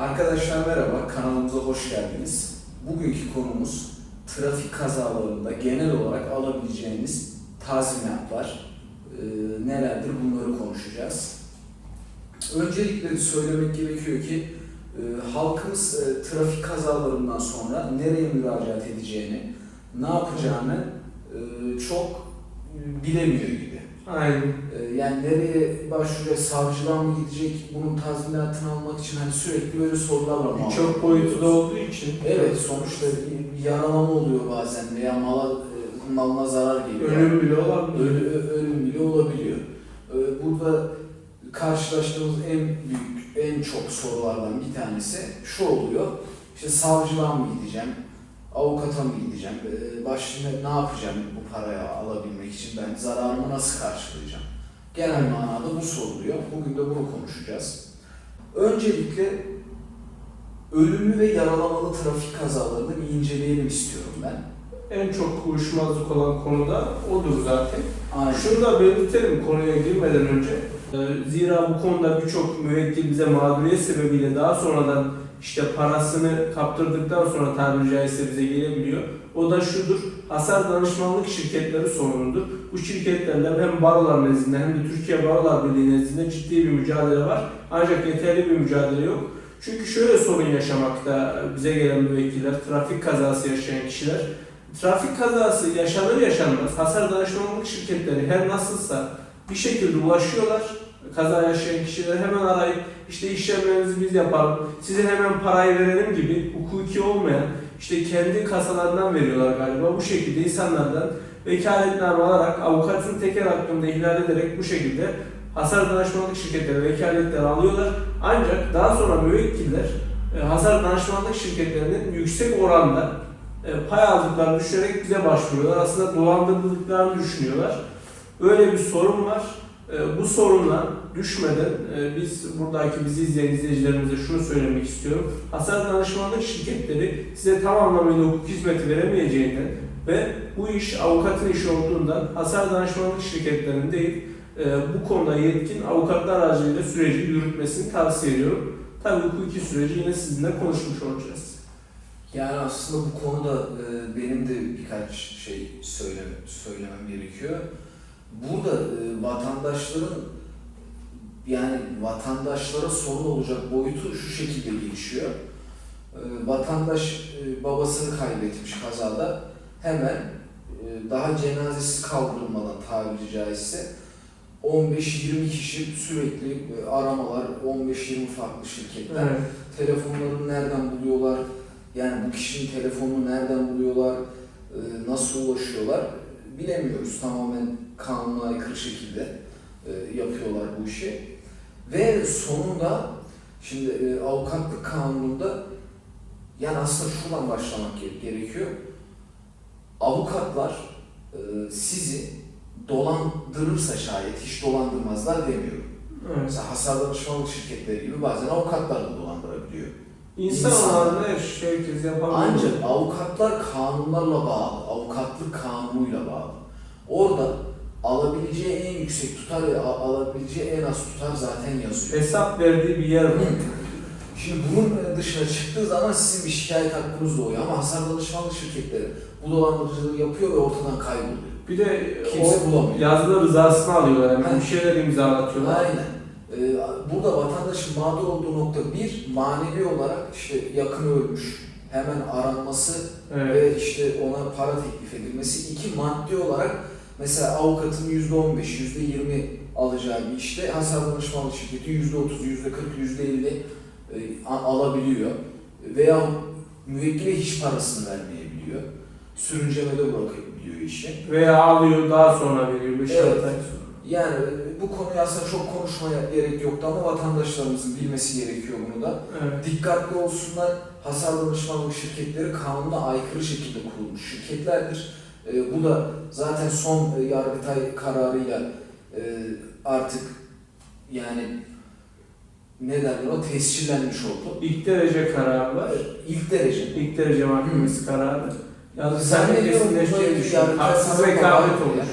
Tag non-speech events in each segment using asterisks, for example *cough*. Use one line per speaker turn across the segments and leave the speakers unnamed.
Arkadaşlar merhaba, kanalımıza hoş geldiniz. Bugünkü konumuz trafik kazalarında genel olarak alabileceğiniz tazminatlar e, nelerdir bunları konuşacağız. Öncelikle söylemek gerekiyor ki e, halkımız e, trafik kazalarından sonra nereye müracaat edeceğini, ne yapacağını e, çok bilemiyor.
Aynen.
Ee, Yani nereye başvuracak, savcılığa mı gidecek, bunun tazminatını almak için hani sürekli böyle sorularla muhatap
Birçok boyutu da olduğu için.
Evet, sonuçta bir yaralama oluyor bazen veya mala, e, malına zarar geliyor.
Ölüm bile olabilir.
Ölü- ö- ölüm bile olabiliyor. Ee, Burada karşılaştığımız en büyük, en çok sorulardan bir tanesi şu oluyor. İşte savcılığa mı gideceğim, avukata mı gideceğim, Ee, başına ne yapacağım bu parayı alabilmek için, ben zararımı nasıl karşılayacağım? Genel manada bu soruluyor. Bugün de bunu konuşacağız. Öncelikle ölümlü ve yaralamalı trafik kazalarını bir inceleyelim istiyorum ben.
En çok uyuşmazlık olan konu da odur zaten.
Aynen.
Şunu da belirtelim konuya girmeden önce. Ee, Zira bu konuda birçok müvekkil bize mağduriyet sebebiyle daha sonradan işte parasını kaptırdıktan sonra tabiri caizse bize gelebiliyor. O da şudur, hasar danışmanlık şirketleri sorumludur. Bu şirketlerle hem barolar nezdinde hem de Türkiye Barolar Birliği nezdinde ciddi bir mücadele var. Ancak yeterli bir mücadele yok. Çünkü şöyle sorun yaşamakta bize gelen müvekkiller, trafik kazası yaşayan kişiler. Trafik kazası yaşanır yaşanmaz hasar danışmanlık şirketleri her nasılsa bir şekilde ulaşıyorlar. Kaza yaşayan kişiler hemen arayıp işte işlemlerinizi biz yapalım, size hemen parayı verelim gibi hukuki olmayan işte kendi kasalarından veriyorlar galiba. Bu şekilde insanlardan vekaletname alarak avukatın teker hakkında ihlal ederek bu şekilde hasar danışmanlık şirketleri vekaletleri alıyorlar. Ancak daha sonra müvekkiller e, hasar danışmanlık şirketlerinin yüksek oranda e, pay aldıklarını düşünerek bize başvuruyorlar. Aslında dolandırıldıklarını düşünüyorlar. Öyle bir sorun var. E, Bu soruna düşmeden e, biz buradaki bizi izleyen izleyicilerimize şunu söylemek istiyorum. Hasar danışmanlık şirketleri size tam anlamıyla hukuk hizmeti veremeyeceğinden ve bu iş avukatın işi olduğundan hasar danışmanlık şirketlerinin değil e, bu konuda yetkin avukatlar aracılığıyla süreci yürütmesini tavsiye ediyorum. Tabii hukuki süreci yine sizinle konuşmuş olacağız.
Yani aslında bu konuda e, benim de birkaç şey söyle, söylemem gerekiyor. Burada e, vatandaşların yani vatandaşlara sorun olacak boyutu şu şekilde gelişiyor. E, vatandaş e, babasını kaybetmiş kazada. Hemen e, daha cenazesi kaldırılmadan tabiri caizse 15-20 kişi sürekli e, aramalar, 15-20 farklı şirketler.
Evet.
telefonlarını nereden buluyorlar, yani bu kişinin telefonunu nereden buluyorlar, e, nasıl ulaşıyorlar bilemiyoruz. Tamamen kanuna aykırı şekilde e, yapıyorlar bu işi. Ve sonunda şimdi e, avukatlık kanununda yani aslında şuradan başlamak ge- gerekiyor. Avukatlar e, sizi dolandırırsa şayet hiç dolandırmazlar demiyorum.
Evet.
Mesela hasar danışmanlık şirketleri gibi bazen avukatlar da dolandırabiliyor.
İnsan
İnsan.
olarak her şey herkes yapabilir.
Ancak avukatlar kanunlarla bağlı, avukatlık kanunuyla bağlı. Orada alabileceği en yüksek tutar ve alabileceği en az tutar zaten yazıyor.
hesap verdiği bir yer var. *laughs*
Şimdi bunun dışına çıktığı zaman sizin bir şikayet hakkınız doğuyor ama hasar danışmanlık şirketleri bu dolandırıcılığı yapıyor ve ortadan kayboluyor.
Bir de
Kimse
o
bulamıyor.
yazılı rızasını alıyorlar. Yani bir şeyler imzalatıyorlar.
Aynen. Ee, burada vatandaşın mağdur olduğu nokta bir, manevi olarak işte yakın ölmüş, hemen aranması
Evet.
ve işte ona para teklif edilmesi. İki maddi olarak mesela avukatın yüzde on beş, yüzde yirmi alacağı bir işte hasar danışmanlık şirketi yüzde otuz, yüzde kırk, yüzde elli e, alabiliyor. Veya müvekkile hiç parasını vermeyebiliyor. Sürüncemede bırakabiliyor işi.
Veya alıyor daha sonra veriyor. 5
Evet.
sonra.
Yani e, bu konuyu aslında çok konuşmaya gerek yoktu ama vatandaşlarımızın bilmesi gerekiyor bunu da.
Evet.
Dikkatli olsunlar. Hasar danışmanlık şirketleri kanuna aykırı şekilde kurulmuş şirketlerdir. E, bu da zaten son e, Yargıtay kararıyla e, artık yani ne derler o tescillenmiş oldu.
İlk derece kararı var.
İlk derece.
İlk derece mahkemesi kararı. Yani sen düşünüyorum.
Yargıtay
Haksız rekabet
var ya.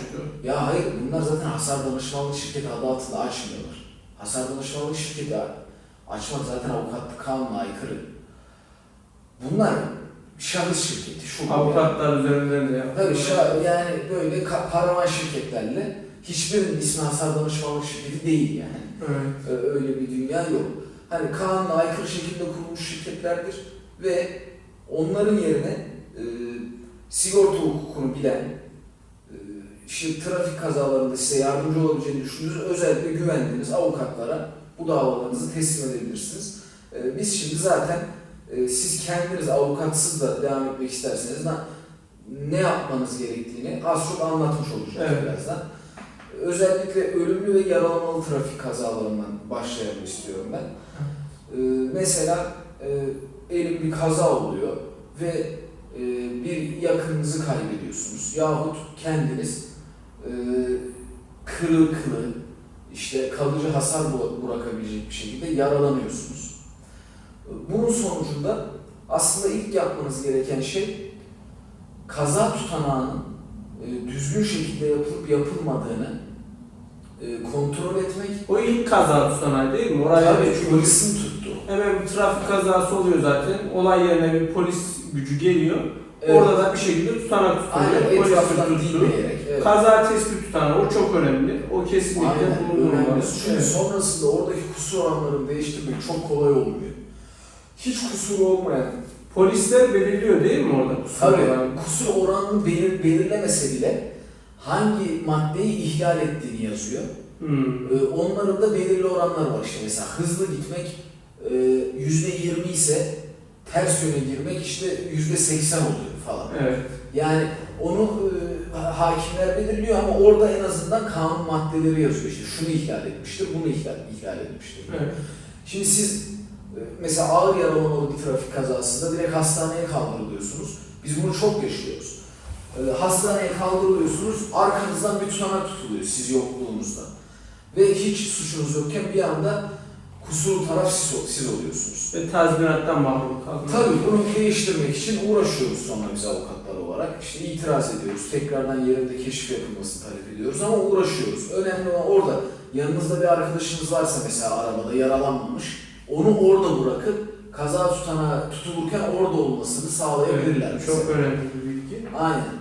Ya hayır bunlar zaten hasar danışmanlık şirketi adı altında açmıyorlar. Hasar danışmanlık şirketi Açmak zaten avukatlık kanuna aykırı. Bunlar şahıs şirketi. Şu.
Avukatlar üzerinden de
Tabii
yapıyor.
şa- yani böyle paravan şirketlerle hiçbirinin ismi hasar danışmanlık şirketi değil yani.
Evet.
Öyle bir dünya yok. Hani kanuna aykırı şekilde kurulmuş şirketlerdir ve onların yerine e, sigorta hukukunu bilen, işte trafik kazalarında size yardımcı olabileceğini düşündüğünüz özellikle güvendiğiniz avukatlara bu davalarınızı teslim edebilirsiniz. E, biz şimdi zaten e, siz kendiniz avukatsız da devam etmek isterseniz ne yapmanız gerektiğini az çok anlatmış olacağız
Evet.
birazdan. Özellikle ölümlü ve yaralamalı trafik kazalarından başlayalım istiyorum ben. Ee, mesela e, elim bir kaza oluyor ve e, bir yakınınızı kaybediyorsunuz. Yahut kendiniz e, kırık kırık işte kalıcı hasar bırakabilecek bir şekilde yaralanıyorsunuz. Bunun sonucunda aslında ilk yapmanız gereken şey kaza tutanağının e, düzgün şekilde yapılıp yapılmadığını e, kontrol etmek.
O ilk kaza tutanağı değil mi? Oraya
Tabii
çünkü
polisin tuttu.
hemen bir trafik kazası oluyor zaten. Olay yerine bir polis gücü geliyor.
Evet.
Orada da bir şekilde tutanak
Aynen
tutuluyor. Polis
dinleyerek. Evet.
Kaza tespit tutanağı o çok önemli. O kesinlikle
Aynen
bulunmalı.
Çünkü
Evet.
sonrasında oradaki kusur oranlarını değiştirmek çok kolay olmuyor. Hiç kusur olmayan,
Polisler belirliyor değil mi orada kusur
tabii
oranı?
kusur oranını belir, belirlemese bile hangi maddeyi ihlal ettiğini yazıyor.
Hmm.
Ee, onların da belirli oranları var işte mesela hızlı gitmek e, yüzde yirmi ise ters yöne girmek işte yüzde seksen oluyor falan.
Evet.
Yani onu e, hakimler belirliyor ama orada en azından kanun maddeleri yazıyor işte şunu ihlal etmiştir, bunu ihlal, ihlal etmiştir.
Evet.
Şimdi siz e, mesela ağır yaralamalı bir trafik kazasında direkt hastaneye kaldırılıyorsunuz. Biz bunu çok yaşıyoruz. E, Hastaneye kaldırılıyorsunuz, arkanızdan bir tutanak tutuluyor siz yokluğunuzda. Ve hiç suçunuz yokken bir anda kusurlu taraf siz, siz oluyorsunuz.
Ve tazminattan mahrum kalmak.
Tabii bunu değiştirmek için uğraşıyoruz sonra biz avukatlar olarak. İşte itiraz ediyoruz, tekrardan yerinde keşif yapılmasını talep ediyoruz ama uğraşıyoruz. Önemli olan orada yanınızda bir arkadaşınız varsa mesela arabada yaralanmamış, onu orada bırakıp kaza tutana tutulurken orada olmasını sağlayabilirler.
Evet, çok önemli bir bilgi.
Aynen.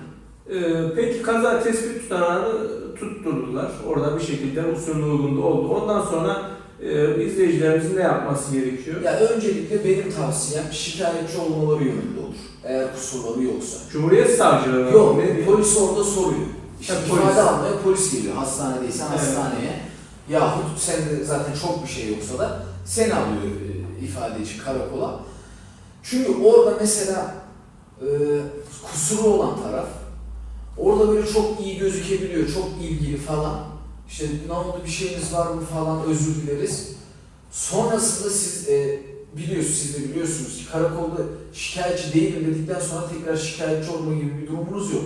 Ee, peki kaza tespit tutanağını tutturdular. Orada bir şekilde usulüne uygun oldu. Ondan sonra e, izleyicilerimizin ne yapması gerekiyor?
Ya öncelikle benim tavsiyem şikayetçi olmaları yönünde olur. Eğer kusurları yoksa.
Cumhuriyet Savcılığı
Yok,
ne diyor?
polis orada soruyor. İşte
Ha,
ifade
polis.
almaya polis geliyor. Hastanedeysen
Evet.
hastaneye. Yahut sende zaten çok bir şey yoksa da seni alıyor e, ifade için karakola. Çünkü orada mesela e, kusuru olan taraf orada böyle çok iyi gözükebiliyor, çok ilgili falan. İşte ne oldu bir şeyiniz var mı falan özür dileriz. Sonrasında siz e, biliyorsunuz, siz de biliyorsunuz ki karakolda şikayetçi değilim dedikten sonra tekrar şikayetçi olma gibi bir durumunuz yok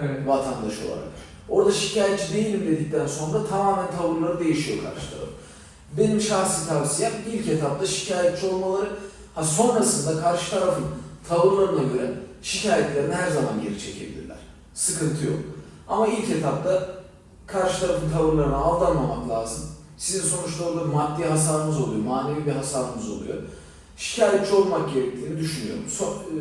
Evet.
vatandaş olarak. Orada şikayetçi değilim dedikten sonra tamamen tavırları değişiyor karşı taraf. Benim şahsi tavsiyem ilk etapta şikayetçi olmaları, ha sonrasında karşı tarafın tavırlarına göre şikayetlerini her zaman geri çekebilirler. Sıkıntı yok. Ama ilk etapta karşı tarafın tavırlarına aldanmamak lazım. Sizin sonuçta orada maddi hasarınız oluyor, manevi bir hasarınız oluyor. Şikayetçi olmak gerektiğini düşünüyorum. So- e,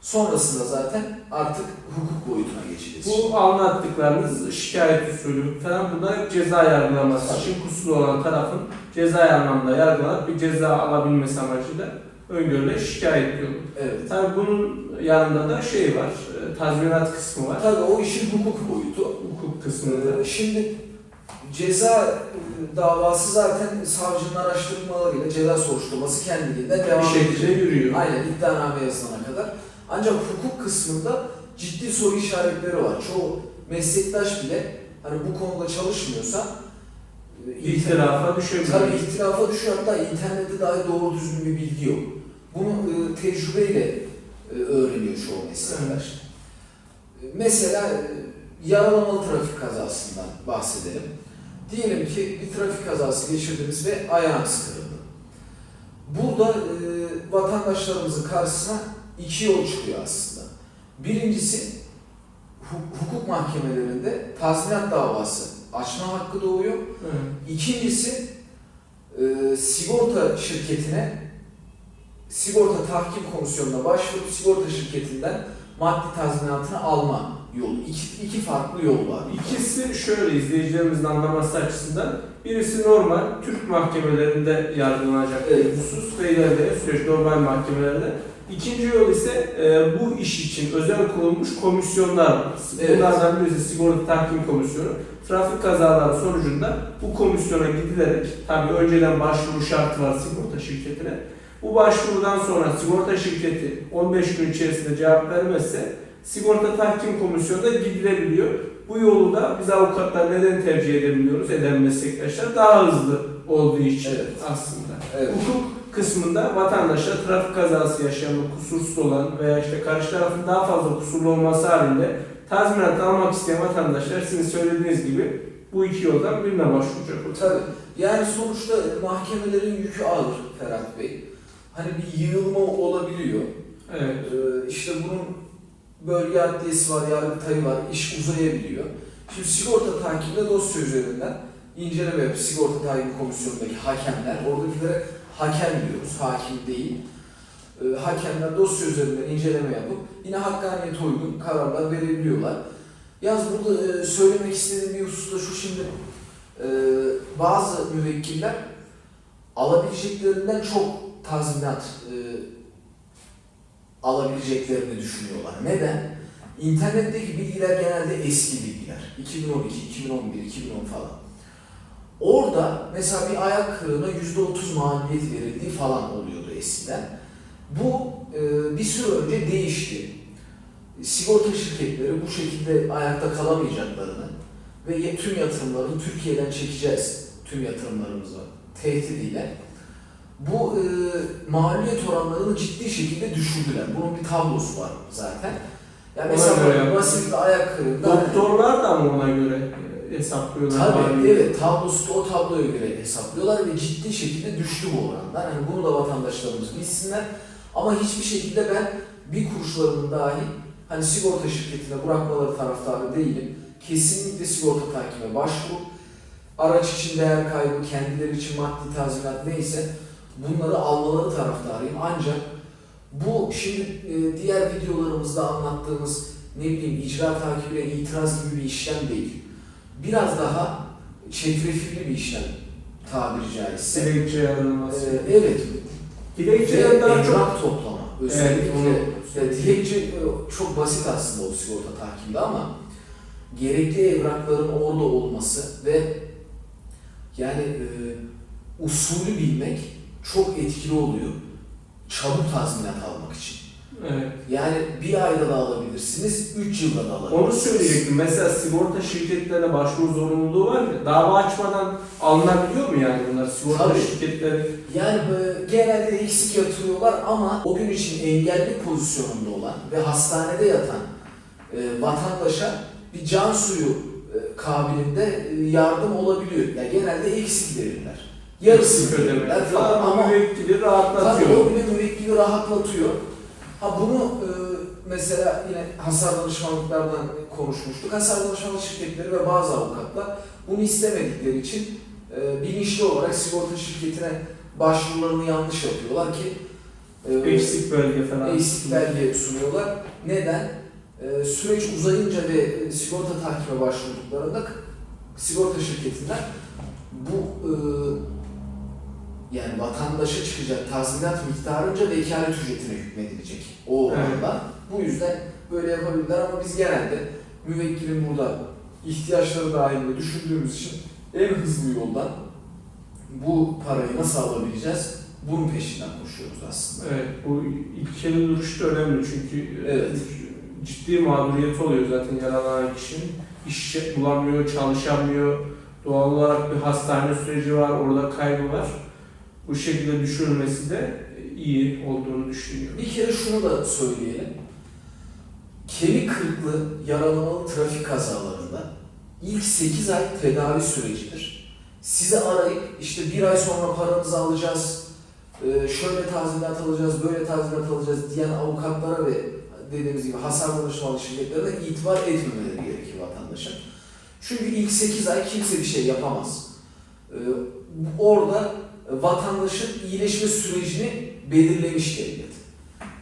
sonrasında zaten artık hukuk boyutuna geçeceğiz.
Bu anlattıklarınız şikayet usulü falan bunlar ceza yargılaması
Tabii.
için kusurlu olan tarafın ceza anlamda yargılanıp bir ceza alabilmesi amacıyla öngörülen şikayet yolu.
Evet.
Tabii bunun yanında da şey var, e, tazminat kısmı var.
Tabii o işin hukuk boyutu.
Kısmında.
Şimdi ceza davası zaten savcının araştırmalarıyla ceza soruşturması kendiliğinden devam
bir şekilde yürüyor.
Aynen iddianame yazılana kadar. Ancak hukuk kısmında ciddi soru işaretleri var. Çoğu meslektaş bile hani bu konuda çalışmıyorsa e,
İhtirafa düşebilir.
Tabii ihtilafa düşüyor hatta internette dahi doğru düzgün bir bilgi yok. Bunu e, tecrübeyle e, öğreniyor çoğu meslektaş. E, Mesela e, yaralamalı trafik kazasından bahsedelim. Diyelim ki bir trafik kazası geçirdiniz ve ayağınız kırıldı. Burada e, vatandaşlarımızın karşısına iki yol çıkıyor aslında. Birincisi hu- hukuk mahkemelerinde tazminat davası açma hakkı doğuyor.
Evet.
İkincisi e, sigorta şirketine sigorta tahkim komisyonuna başvurup sigorta şirketinden maddi tazminatını alma yolu. İki, iki farklı yol var.
İkisi şöyle izleyicilerimizin anlaması açısından. Birisi normal Türk mahkemelerinde yargılanacak
Evet.
husus ve ileride süreç normal mahkemelerde. İkinci yol ise e, bu iş için özel kurulmuş komisyonlar var.
Evet.
Bunlardan birisi sigorta tahkim komisyonu. Trafik kazaları sonucunda bu komisyona gidilerek, tabii önceden başvuru şartı var sigorta şirketine. Bu başvurudan sonra sigorta şirketi 15 gün içerisinde cevap vermezse sigorta tahkim komisyonuna gidilebiliyor. Bu yolu da biz avukatlar neden tercih edebiliyoruz, eden meslektaşlar daha hızlı olduğu için
Evet.
aslında.
Evet.
Hukuk kısmında vatandaşlar trafik kazası yaşayan, kusursuz olan veya işte karşı tarafın daha fazla kusurlu olması halinde tazminat almak isteyen vatandaşlar sizin söylediğiniz gibi bu iki yoldan birine başvuracak olacak.
Tabii. Yani sonuçta mahkemelerin yükü ağır Ferhat Bey. Hani bir yığılma olabiliyor.
Evet.
Ee, işte bunun bölge adliyesi var, yargıtayı var, iş uzayabiliyor. Şimdi sigorta takibinde dosya üzerinden inceleme yapıp sigorta takibi komisyonundaki hakemler, oradakilere hakem diyoruz, hakim değil. Ee, hakemler dosya üzerinden inceleme yapıp yine hakkaniyete uygun kararlar verebiliyorlar. Yalnız burada e, söylemek istediğim bir husus da şu şimdi e, bazı müvekkiller alabileceklerinden çok tazminat e, alabileceklerini düşünüyorlar. Neden? İnternetteki bilgiler genelde eski bilgiler. 2012, 2011, 2010 falan. Orada mesela bir ayak kırığına %30 maliyet verildiği falan oluyordu eskiden. Bu e, bir süre önce değişti. Sigorta şirketleri bu şekilde ayakta kalamayacaklarını ve tüm yatırımlarını Türkiye'den çekeceğiz. Tüm yatırımlarımızı tehdidiyle bu e, maliyet oranlarını ciddi şekilde düşürdüler. Bunun bir tablosu var zaten. Yani mesela böyle basit bir ayak kırığında
Doktorlar da mı ona göre e, hesaplıyorlar?
Tabii
maliyeti?
evet tablosu da o tabloya göre hesaplıyorlar ve ciddi şekilde düştü bu oranlar. Yani bunu da vatandaşlarımız bilsinler. Ama hiçbir şekilde ben bir kuruşlarının dahi hani sigorta şirketine bırakmaları taraftarı değilim. Kesinlikle sigorta takime başvurup araç için değer kaybı, kendileri için maddi tazminat neyse bunları almaları taraftarıyım. Ancak bu şimdi e, diğer videolarımızda anlattığımız ne bileyim icra takibine itiraz gibi bir işlem değil. Biraz daha çetrefilli bir işlem tabiri caizse.
Dilekçe yazılması.
Ee, evet.
Dilekçeden
Ve
daha çok
toplama.
Evet,
Özellikle
onu
e, dilekçe e, çok basit aslında o sigorta takibinde ama gerekli evrakların orada olması ve yani e, usulü bilmek çok etkili oluyor. Çabuk tazminat almak için.
Evet.
Yani bir ayda da alabilirsiniz, üç yılda da alabilirsiniz.
Onu söyleyecektim. Mesela sigorta şirketlerine başvuru zorunluluğu var ya. Dava açmadan alınabiliyor mu yani bunlar? Sigorta
Tabii.
şirketleri
Yani genelde eksik yatırıyorlar ama o gün için engelli pozisyonunda olan ve hastanede yatan e, vatandaşa bir can suyu e, kabiliğinde e, yardım olabiliyor. Yani genelde eksik verirler. Yarısını
ödeme.
verirler falan
Ama müvekkili
tabii
rahatlatıyor.
o bile müvekkili rahatlatıyor. Ha bunu e, mesela yine hasar danışmanlıklardan konuşmuştuk. Hasar danışmanlık şirketleri ve bazı avukatlar bunu istemedikleri için e, bilinçli olarak sigorta şirketine başvurularını yanlış yapıyorlar ki e,
Eksik belge falan.
eksik belge sunuyorlar. Neden? E, süreç uzayınca ve e, sigorta takime başvurduklarında sigorta şirketinden bu e, yani vatandaşa çıkacak tazminat miktarınca vekalet ücretine hükmedilecek o oranda. Bu yüzden böyle yapabilirler ama biz genelde müvekkilin burada ihtiyaçları dahilinde düşündüğümüz için en hızlı yoldan bu parayı nasıl alabileceğiz? Bunun peşinden koşuyoruz aslında.
Evet, bu ilkeli duruş da önemli çünkü e,
Evet.
ciddi mağduriyet oluyor zaten yaralanan kişinin. İş bulamıyor, çalışamıyor. Doğal olarak bir hastane süreci var, orada kaybı var. Bu şekilde düşürülmesi de iyi olduğunu düşünüyorum.
Bir kere şunu da söyleyelim. Kemik kırıklı yaralamalı trafik kazalarında ilk 8 ay tedavi sürecidir. Sizi arayıp işte bir ay sonra paranızı alacağız, e, şöyle tazminat alacağız, böyle tazminat alacağız diyen avukatlara ve dediğimiz gibi hasar danışmanlık şirketlerine itibar etmemeleri gerekir vatandaşa. Çünkü ilk 8 ay kimse bir şey yapamaz. E, Orada e, vatandaşın iyileşme sürecini belirlemiş devlet.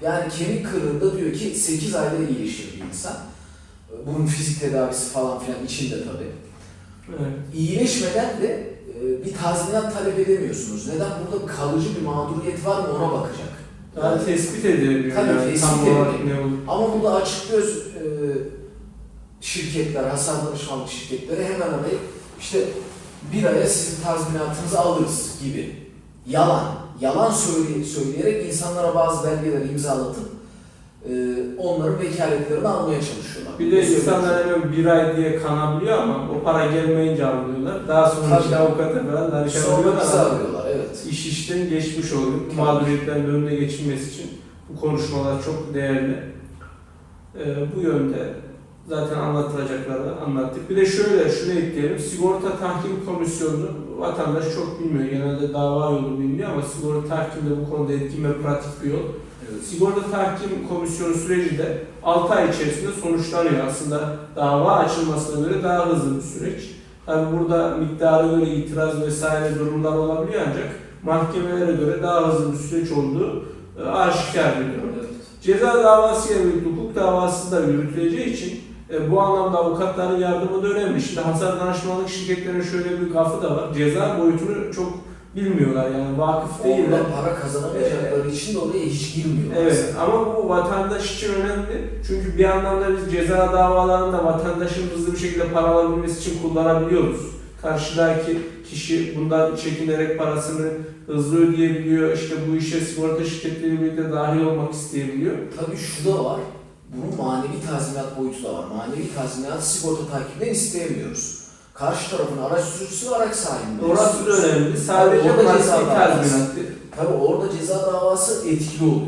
Yani kemik kırığında diyor ki 8 ayda iyileşir bir insan. Bunun fizik tedavisi falan filan içinde tabii.
Evet.
İyileşmeden de e, bir tazminat talep edemiyorsunuz. Neden? Burada kalıcı bir mağduriyet var mı ona bakacak.
Daha tespit edilemiyor
Tabii,
yani
tespit
tam olarak
edilemiyor.
ne olur.
Ama burada açık göz e, şirketler, hasar danışmanlık şirketleri hemen arayıp işte bir aya sizin tazminatınızı alırız gibi. Yalan. Yalan söyle, söyleyerek insanlara bazı belgeler imzalatıp e, onların vekaletlerini almaya çalışıyorlar.
Bir de insanlar hemen bir ay diye kanabiliyor ama o para gelmeyince alıyorlar. Daha sonra
Tabii.
işte avukata falan ama
arıyorlar, evet.
İş işten geçmiş oluyor.
Tabii.
Mağduriyetlerin önüne geçilmesi için bu konuşmalar çok değerli. Ee, bu yönde zaten anlatılacakları anlattık. Bir de şöyle şunu ekleyelim. Sigorta Tahkim Komisyonu vatandaş çok bilmiyor. Genelde dava yolu bilmiyor ama sigorta tahkim de bu konuda etkin ve pratik bir yol.
evet.
Sigorta Tahkim Komisyonu süreci de 6 ay içerisinde sonuçlanıyor. Aslında dava açılmasına göre daha hızlı bir süreç. Tabi burada miktara göre itiraz vesaire durumlar olabiliyor ancak mahkemelere göre daha hızlı bir süreç olduğu e, aşikar biliyorum.
evet.
Ceza davası ile birlikte hukuk davası da yürütüleceği için e, bu anlamda avukatların yardımı da önemli. Şimdi hasar danışmanlık şirketlerinin şöyle bir gafı da var. Ceza boyutunu çok bilmiyorlar yani vakıf değiller.
Oradan para kazanamayacakları için de oraya hiç girmiyor.
Evet ama bu vatandaş için önemli. Çünkü bir anlamda biz ceza davalarında vatandaşın hızlı bir şekilde para alabilmesi için kullanabiliyoruz. Karşıdaki kişi bundan çekinerek parasını hızlı ödeyebiliyor. İşte bu işe sigorta şirketleriyle birlikte dahil olmak isteyebiliyor.
Tabii şu da var. Bunun manevi tazminat boyutu da var. Manevi tazminat sigorta takibinden isteyemiyoruz. Karşı tarafın araç sürücüsü ve araç sahibi.
Orası da önemli. Sadece
Orada ceza davası.
tazminat.
Tabii orada ceza davası etkili oluyor.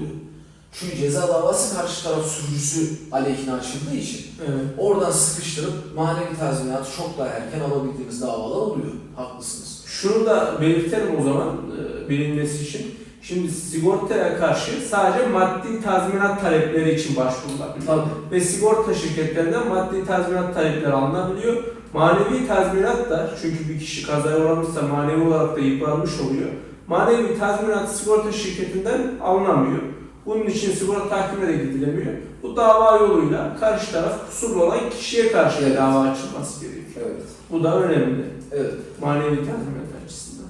Çünkü ceza davası karşı taraf sürücüsü aleyhine açıldığı için
Evet.
oradan sıkıştırıp manevi tazminatı çok daha erken alabildiğimiz davalar oluyor. Haklısınız.
Şunu da belirtelim o zaman e, bilinmesi için. Şimdi sigortaya karşı sadece maddi tazminat talepleri için başvurulabilir.
Tabii.
ve sigorta şirketlerinden maddi tazminat talepleri alınabiliyor. Manevi tazminat da çünkü bir kişi kazaya uğramışsa manevi olarak da yıpranmış oluyor. Manevi tazminat sigorta şirketinden alınamıyor. Bunun için sigorta tahkimine de gidilemiyor. Bu dava yoluyla karşı taraf kusurlu olan kişiye karşı da
Evet.
dava açılması gerekiyor.
Evet.
Bu da önemli
Evet.
manevi tazminat.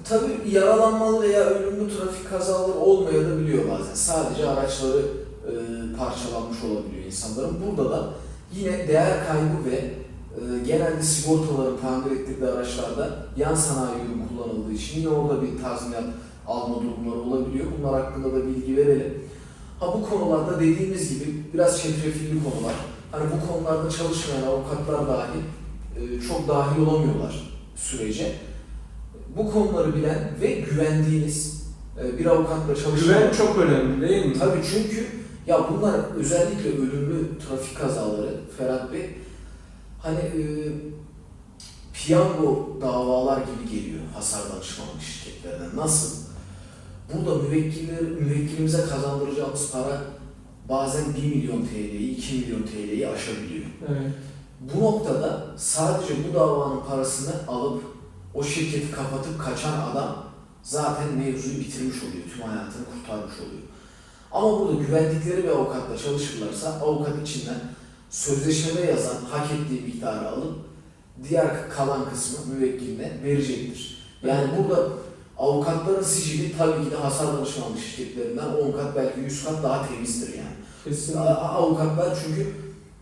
Tabii yaralanmalı veya ölümlü trafik kazaları olmayabiliyor bazen. Sadece araçları e, parçalanmış olabiliyor insanların. Burada da yine değer kaybı ve e, genelde sigortaların tamir ettirdiği araçlarda yan sanayi ürün kullanıldığı için yine orada bir tazminat alma durumları olabiliyor. Bunlar hakkında da bilgi verelim. Ha bu konularda dediğimiz gibi biraz çetrefilli konular. Hani bu konularda çalışmayan avukatlar dahi e, çok dahil olamıyorlar sürece. Bu konuları bilen ve güvendiğiniz e, bir avukatla çalışan...
Güven çok önemli değil mi?
Tabii çünkü ya bunlar özellikle ölümlü trafik kazaları Ferhat Bey hani e, piyango davalar gibi geliyor hasar danışmanlık şirketlerden. Nasıl? Burada müvekkiller, müvekkilimize kazandıracağımız para bazen 1 milyon TL'yi, 2 milyon TL'yi aşabiliyor.
Evet.
Bu noktada sadece bu davanın parasını alıp o şirketi kapatıp kaçan adam zaten mevzuyu bitirmiş oluyor, tüm hayatını kurtarmış oluyor. Ama burada güvendikleri bir avukatla çalışırlarsa avukat içinden sözleşmede yazan hak ettiği miktarı alıp diğer kalan kısmı müvekkiline verecektir. Yani burada avukatların sicili tabii ki de hasar danışmanlık şirketlerinden 10 kat belki 100 kat daha temizdir yani.
Kesinlikle.
Avukatlar çünkü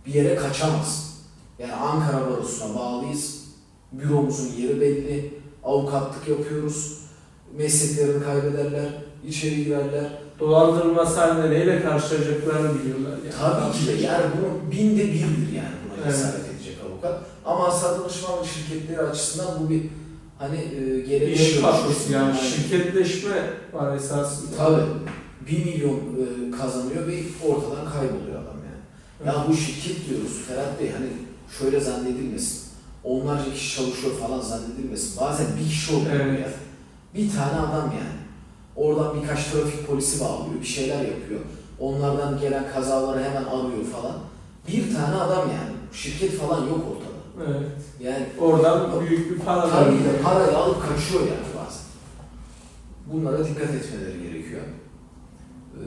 bir yere kaçamaz. Yani Ankara Barosu'na bağlıyız. Büromuzun yeri belli. Avukatlık yapıyoruz. Mesleklerini kaybederler. içeri girerler.
Dolandırılması halinde neyle karşılaşacaklarını biliyorlar. Yani.
Tabii ki de yani bunun binde birdir yani buna
Evet.
cesaret edecek avukat. Ama hasar danışmanlık şirketleri açısından bu bir hani e, gerekli
İş kapısı
şey.
yani
Aynen.
şirketleşme var esasında.
Tabii. 1 milyon e, kazanıyor ve ortadan kayboluyor adam yani. Ya bu şirket diyoruz Ferhat Bey hani şöyle zannedilmesin. Onlarca kişi çalışıyor falan zannedilmesin. Bazen bir kişi oluyor
Evet.
ya. Bir tane adam yani. Oradan birkaç trafik polisi bağlıyor, bir şeyler yapıyor. Onlardan gelen kazaları hemen arıyor falan. Bir tane adam yani. Şirket falan yok ortada.
Evet.
Yani
Oradan büyük bir para
tabii de parayı alıp kaçıyor yani bazen. bunlara dikkat etmeleri gerekiyor. Ee,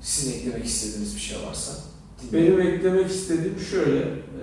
sizin eklemek istediğiniz bir şey varsa dinleyin.
Benim eklemek istediğim şöyle, e,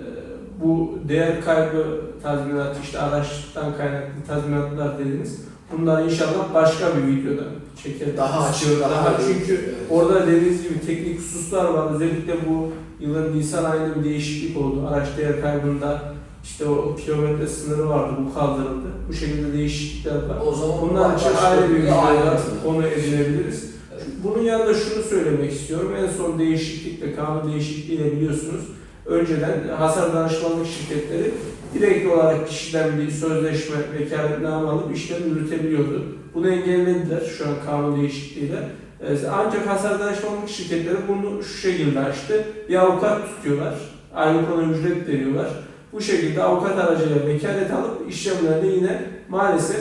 bu değer kaybı tazminatı, işte araçtan kaynaklı tazminatlar dediniz. Bunlar inşallah başka bir videoda çeker.
daha
istiyorum.
daha,
daha çünkü
Evet.
Orada dediğiniz gibi teknik hususlar var. Özellikle bu yılın Nisan ayında bir değişiklik oldu. Araç değer kaybında işte o kilometre sınırı vardı. Bu kaldırıldı. Bu şekilde değişiklikler var.
o zaman
Bunlar için ayrı bir videoda konu edinebiliriz.
Evet.
Bunun yanında şunu söylemek istiyorum. En son değişiklikle, kanun değişikliğiyle biliyorsunuz. Önceden hasar danışmanlık şirketleri direkt olarak kişiden bir sözleşme, vekaletname alıp işlem yürütebiliyordu. Bunu engellediler şu an kanun değişikliğiyle. Ee, Ancak hasar danışmanlık şirketleri bunu şu şekilde açtı. Bir avukat tutuyorlar. Aynı konu ücret veriyorlar. Bu şekilde avukat aracıyla vekalet alıp işlemlerde yine maalesef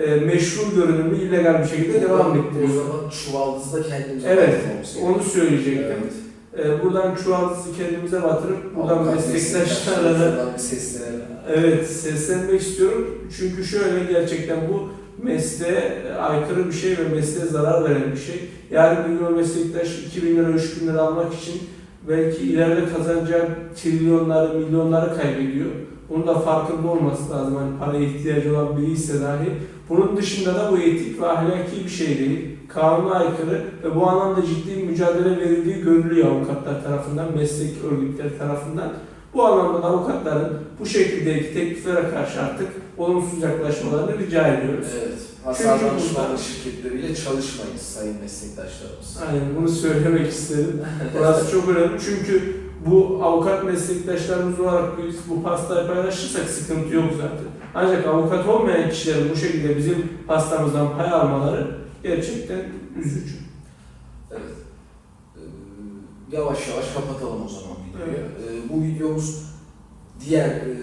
e, meşru görünümlü illegal bir şekilde devam
O
ettiriyorlar.
zaman çuvaldızda kendimize
Evet. Onu söyleyecektim.
Evet.
Ee, buradan çuvaldızı kendimize batırıp buradan
Avukat
meslektaşlarla da
seslenelim.
evet seslenmek istiyorum. Çünkü şöyle gerçekten bu mesleğe aykırı bir şey ve mesleğe zarar veren bir şey. Yarın bir gün o meslektaş 2000 lira 3000 lira almak için belki ileride kazanacağı trilyonları milyonları kaybediyor. Bunun da farkında olması lazım. Hani paraya ihtiyacı olan biri ise dahi. Bunun dışında da bu etik ve ahlaki bir şey değil. Kanuna aykırı ve bu anlamda ciddi mücadele verildiği görülüyor avukatlar tarafından, meslek örgütleri tarafından. Bu anlamda da avukatların bu şekildeki tekliflere karşı artık olumsuz yaklaşmalarını rica ediyoruz.
Evet. Hasar danışmanlık şirketleriyle çalışmayız sayın meslektaşlarımız.
Aynen bunu söylemek istedim. Burası çok önemli çünkü bu avukat meslektaşlarımız olarak biz bu pastayı paylaşırsak sıkıntı yok zaten. Ancak avukat olmayan kişilerin bu şekilde bizim pastamızdan pay almaları gerçekten üzücü.
Evet. Ee, yavaş yavaş kapatalım o zaman videoyu. Ee, bu videomuz diğer e,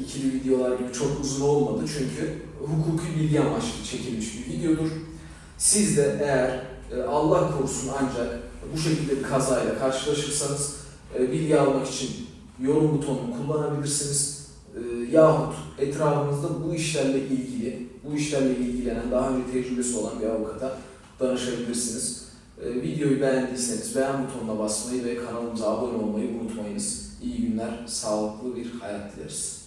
ikili videolar gibi çok uzun olmadı çünkü hukuki bilgi amaçlı çekilmiş bir videodur. Siz de eğer e, Allah korusun ancak bu şekilde bir kazayla karşılaşırsanız e, bilgi almak için yorum butonunu kullanabilirsiniz. E, yahut etrafınızda bu işlerle ilgili, bu işlerle ilgilenen daha önce tecrübesi olan bir avukata danışabilirsiniz. E, videoyu beğendiyseniz beğen butonuna basmayı ve kanalımıza abone olmayı unutmayınız. İyi günler, sağlıklı bir hayat dileriz.